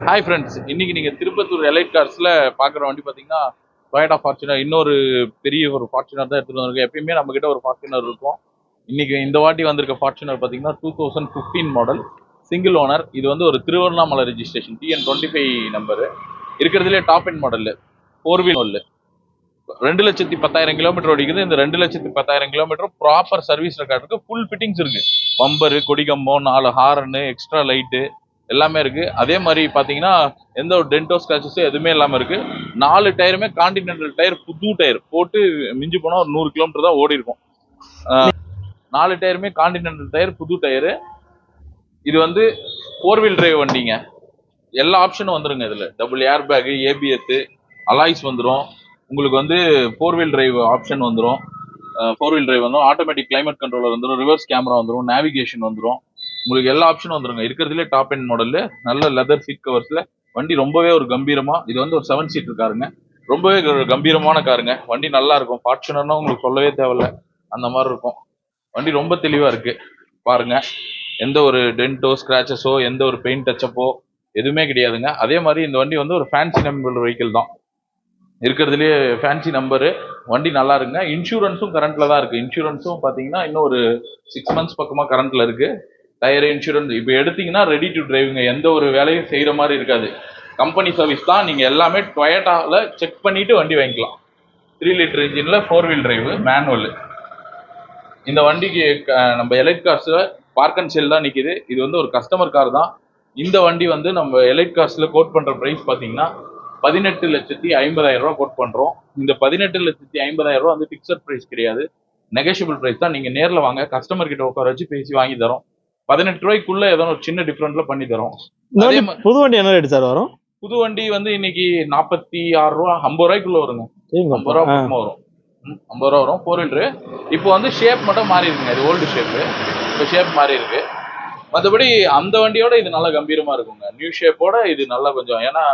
Hi friends இன்னைக்கு நீங்க Tirupattur elite கார்ஸ்ல பாக்குற வண்டி பாத்தீங்கன்னா டொயட்டா ஃபார்ச்சுனர் இன்னொரு பெரிய ஒரு ஃபார்ச்சுனர் தான் எடுத்துகிட்டு வந்திருக்கோம். எப்பயுமே நம்ம கிட்ட ஒரு ஃபார்ச்சுனர் இருக்கும். இன்னைக்கு இந்த வாட்டி வந்திருக்க ஃபார்ச்சுனர் பாத்தீங்கன்னா two thousand fifteen model single owner இது வந்து ஒரு Tiruvannamalai registration TN twenty five number இருக்கிறதுலே top end model four wheel ரெண்டு லட்சத்தி பத்தாயிரம் கிலோமீட்டர் ஓடிக்குது. இந்த ரெண்டு லட்சத்தி பத்தாயிரம் kilometre proper service record full fittings இருக்கு. பம்பரு கொடிகம்பம் நாலு ஹாரனு எக்ஸ்ட்ரா லைட்டு எல்லாமே இருக்குது அதே மாதிரி பார்த்தீங்கன்னா எந்த ஒரு டென்டோ ஸ்கிராச்சஸும் எதுவுமே இல்லாமல் இருக்குது நாலு டயருமே காண்டினென்டல் டயர் புது டயர் போட்டு மிஞ்சி போனால் ஒரு நூறு கிலோமீட்டர் தான் ஓடி இருக்கும். நாலு டயருமே காண்டினென்டல் டயர் புது டயரு இது வந்து ஃபோர் வீல் டிரைவ் வண்டிங்க. எல்லா ஆப்ஷனும் வந்துருங்க இதில். Double air bag ABS alloys வந்துடும் உங்களுக்கு வந்து ஃபோர் வீல் டிரைவ் ஆப்ஷன் வந்துடும் ஃபோர் வீல் டிரைவ் வந்துடும் ஆட்டோமேட்டிக் கிளைமேட் கண்ட்ரோலர் வந்துடும் ரிவர்ஸ் கேமரா வந்துடும் நேவிகேஷன் வந்துடும் உங்களுக்கு எல்லா ஆப்ஷனும் வந்துருங்க. இருக்கிறதுலே டாப் எண்ட் மாடல்ல நல்ல லெதர் சீட் கவர்ஸ்ல வண்டி ரொம்பவே ஒரு கம்பீரமா இது வந்து ஒரு செவன் சீட் காருங்க ரொம்பவே ஒரு கம்பீரமான காருங்க வண்டி நல்லா இருக்கும். ஃபார்ச்சுனர்னா உங்களுக்கு சொல்லவே தேவையில்ல. அந்த மாதிரி இருக்கும். வண்டி ரொம்ப தெளிவா இருக்கு. பாருங்க. எந்த ஒரு டென்ட்டோ ஸ்கிராச்சஸோ எந்த ஒரு பெயிண்ட் டச்சப்போ எதுவுமே கிடையாதுங்க. அதே மாதிரி இந்த வண்டி வந்து ஒரு ஃபேன்சி நம்பர் வெஹிக்கிள் தான். இருக்கிறதுலேயே ஃபேன்சி நம்பரு வண்டி நல்லா இருக்குங்க. இன்சூரன்ஸும் கரண்ட்ல தான் இருக்கு. இன்சூரன்ஸும் பார்த்தீங்கன்னா இன்னும் ஒரு சிக்ஸ் மந்த்ஸ் பக்கமாக கரண்ட்ல இருக்கு. Tyre insurance. இப்போ எடுத்தீங்கன்னா ரெடி டு டிரைவிங்க எந்த ஒரு வேலையும் செய்கிற மாதிரி இருக்காது. கம்பெனி சர்வீஸ் தான். நீங்கள் எல்லாமே டொயட்டாவில் செக் பண்ணிவிட்டு வண்டி வாங்கிக்கலாம். த்ரீ லிட்டர் இன்ஜினில் ஃபோர் வீல் டிரைவு மேனுவல் இந்த வண்டிக்கு க- நம்ம Elite Castle park and sell தான் நிற்கிது இது வந்து ஒரு கஸ்டமர் கார் தான். இந்த வண்டி வந்து நம்ம எலைட் காஸ்ட்டில் கோட் பண்ணுற ப்ரைஸ் பார்த்தீங்கன்னா பதினெட்டு லட்சத்தி ஐம்பதாயிரம் கோட் பண்ணுறோம் இந்த பதினெட்டு லட்சத்தி ஐம்பதாயிரம் ரூபா வந்து ஃபிக்ஸட் ப்ரைஸ் கிடையாது. நெகஷியபிள் ப்ரைஸ் தான். நீங்கள் நேரில் வாங்க. கஸ்டமர் கிட்ட உட்கார வச்சு பேசி வாங்கி தரோம். பதினெட்டு ரூபாய்க்குள்ள ஏதோ ஒரு சின்ன டிஃபரெண்ட்ல பண்ணி தரோம். புது வண்டி என்ன ரேட் சார் வரும்? புது வண்டி வந்து இன்னைக்கு நாற்பத்தி ஆறு ரூபா ஐம்பது ரூபாய்க்குள்ள வருங்க. ஐம்பது ரூபா வரும். ஐம்பது ரூபா வரும். ஃபோர் வீலரு இப்போ வந்து ஷேப் மட்டும் மாறி இருக்குங்க. இது ஓல்டு ஷேப்பு இப்போ ஷேப் மாறி இருக்கு. மற்றபடி அந்த வண்டியோட இது நல்லா கம்பீரமா இருக்குங்க. நியூ ஷேப்போட இது நல்லா கொஞ்சம் ஏன்னா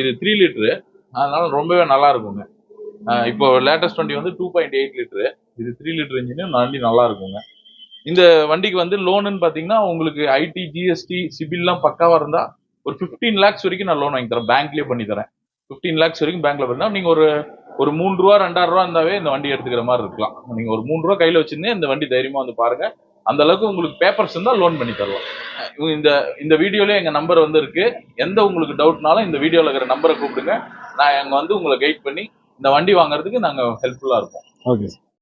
இது த்ரீ லிட்டரு அதனால ரொம்பவே நல்லா இருக்குங்க. இப்போ லேட்டஸ்ட் வண்டி வந்து டூ பாயிண்ட் எயிட் லிட்டரு இது த்ரீ லிட்டர் இன்ஜின் வண்டி நல்லா இருக்குங்க. இந்த வண்டிக்கு வந்து லோனுன்னு பார்த்தீங்கன்னா உங்களுக்கு ஐடி ஜிஎஸ்டி சிபில்லாம் பக்காவா இருந்தா ஒரு ஃபிஃப்டீன் லேக்ஸ் வரைக்கும் நான் லோன் வாங்கி தரேன். பேங்க்லேயே பண்ணி தரேன். ஃபிஃப்டீன் லேக்ஸ் வரைக்கும் பேங்க்ல பண்ணா நீங்க ஒரு ஒரு மூணு ரூபா ரெண்டாயிரம் ரூபா இருந்தாவே இந்த வண்டி எடுத்துக்கிற மாதிரி இருக்கலாம். நீங்க ஒரு மூணு ரூபா கையில வச்சிருந்தே இந்த வண்டி தைரியமா வந்து பாருங்க. அந்த அளவுக்கு உங்களுக்கு பேப்பர்ஸ் இருந்தால் லோன் பண்ணி தரலாம். இந்த இந்த வீடியோலேயே எங்கள் நம்பர் வந்து இருக்கு. எந்த உங்களுக்கு டவுட்னாலும் இந்த வீடியோவில் இருக்கிற நம்பரை கூப்பிடுங்க. நான் எங்கள் வந்து உங்களை கைட் பண்ணி இந்த வண்டி வாங்குறதுக்கு நாங்கள் ஹெல்ப்ஃபுல்லாக இருப்போம். ஓகே